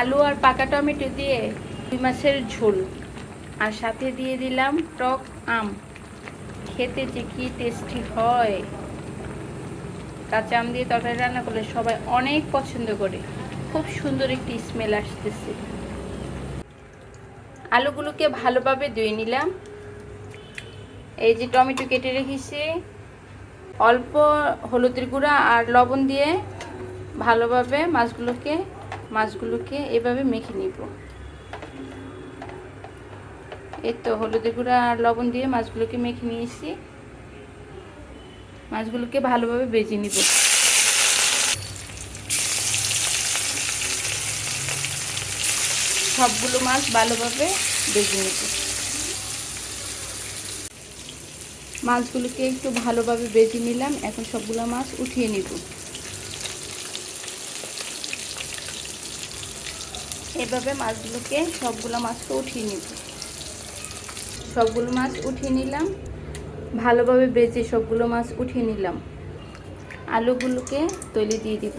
আলু আর পাকা টমেটো দিয়ে দুই মাছের ঝোল। আর সাথে দিয়ে দিলাম টক আম। খেতে যে কি টেস্টি হয়। কাঁচা আম দিয়ে তরকারি রান্না করলে সবাই অনেক পছন্দ করে। খুব সুন্দর একটি স্মেল আসতেছে। আলুগুলোকে ভালোভাবে ধুয়ে নিলাম। এই যে টমেটো কেটে রেখেছি। অল্প হলুদের গুঁড়া আর লবণ দিয়ে ভালোভাবে মাছগুলোকে মাছগুলোকে এভাবে মেখে নিব। এই তো হলুদের গুঁড়া আর লবণ দিয়ে মাছগুলোকে মেখে নিয়েছি। মাছগুলোকে ভালোভাবে বেজে নিব। সবগুলো মাছ ভালোভাবে বেজে নিব। মাছগুলোকে একটু ভালোভাবে বেজে নিলাম। এখন সবগুলো মাছ উঠিয়ে নিব। এভাবে মাছগুলোকে সবগুলো মাছকে উঠিয়ে নিব। সবগুলো মাছ উঠিয়ে নিলাম। ভালোভাবে বেজে সবগুলো মাছ উঠিয়ে নিলাম। আলুগুলোকে তৈরি দিয়ে দিব।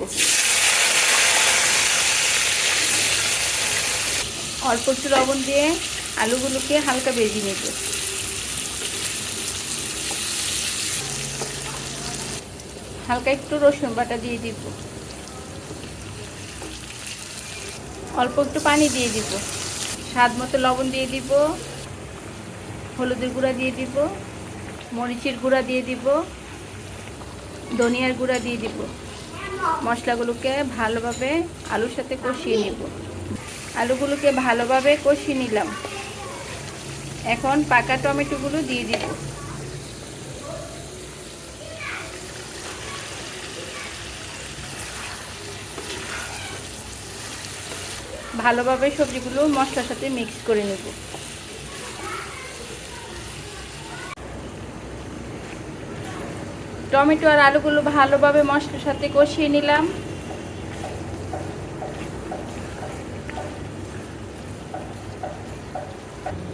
অল্প একটু লবণ দিয়ে আলুগুলোকে হালকা বেজে নেব। হালকা একটু রসুন বাটা দিয়ে দিব। অল্প একটু পানি দিয়ে দিব। স্বাদ মতো লবণ দিয়ে দিব, হলুদের গুঁড়া দিয়ে দিব, মরিচের গুঁড়া দিয়ে দিব, ধনিয়ার গুঁড়া দিয়ে দিব। মশলাগুলোকে ভালোভাবে আলুর সাথে কষিয়ে নেব। আলুগুলোকে ভালোভাবে কষিয়ে নিলাম। এখন পাকা টমেটোগুলো দিয়ে দিব। ভালোভাবে সবজিগুলো মশলার সাথে মিক্স করে নেব। টমেটো আর আলুগুলো ভালোভাবে মশলার সাথে কষিয়ে নিলাম।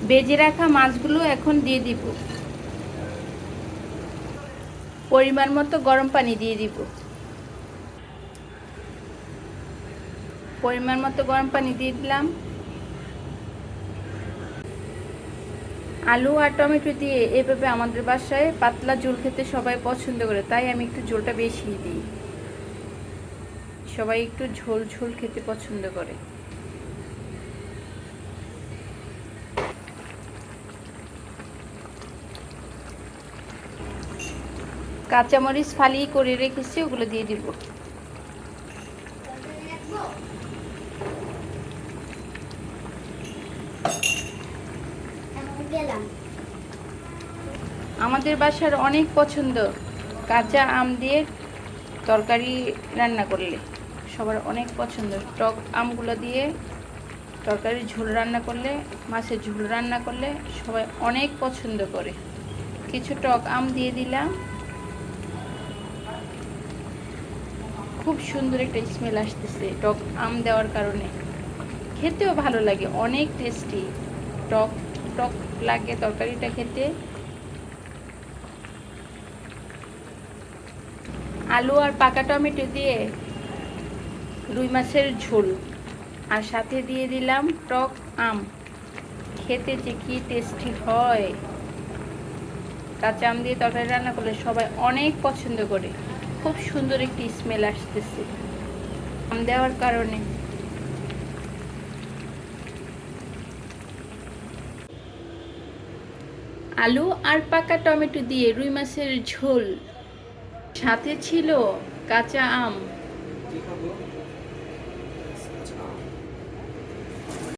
বেজে রাখা মাছগুলো এখন দিয়ে দিব। পরিমাণ মতো গরম পানি দিয়ে দিব। পরিমাণ মতো গরম পানি দিয়ে দিলাম। আলু আর টমেটো দিয়ে এভাবে আমাদের বাসায় পাতলা ঝোল খেতে সবাই পছন্দ করে, তাই আমি একটু ঝোলটা বেশি দিই। সবাই একটু ঝোল ঝোল খেতে পছন্দ করে। কাঁচামরিচ ফালিয়ে করে রেখেছি, ওগুলো দিয়ে দিব। আমাদের বাসার অনেক পছন্দ। কাঁচা আম দিয়ে তরকারি রান্না করলে সবার অনেক পছন্দ। টক আমগুলো দিয়ে তরকারির ঝোল রান্না করলে, মাছের ঝোল রান্না করলে সবাই অনেক পছন্দ করে। কিছু টক আম দিয়ে দিলাম। খুব সুন্দর একটা স্মেল আসতেছে টক আম দেওয়ার কারণে। খেতেও ভালো লাগে, অনেক টেস্টি টক টক লাগে তরকারিটা খেতে। আলু আর পাকা টমেটো দিয়ে রুই মাছের ঝোল। আর সাথে দিয়ে দিলাম টক আম। খেতে যে কি টেস্টি হয়। কাঁচা আম দিয়ে তরকারি রান্না করলে সবাই অনেক পছন্দ করে। খুব সুন্দর একটি স্মেল আসতেছে। আম দেওয়ার কারণে। আলু আর পাকা টমেটো দিয়ে রুই মাছের ঝোল। সাথে ছিল কাঁচা আম।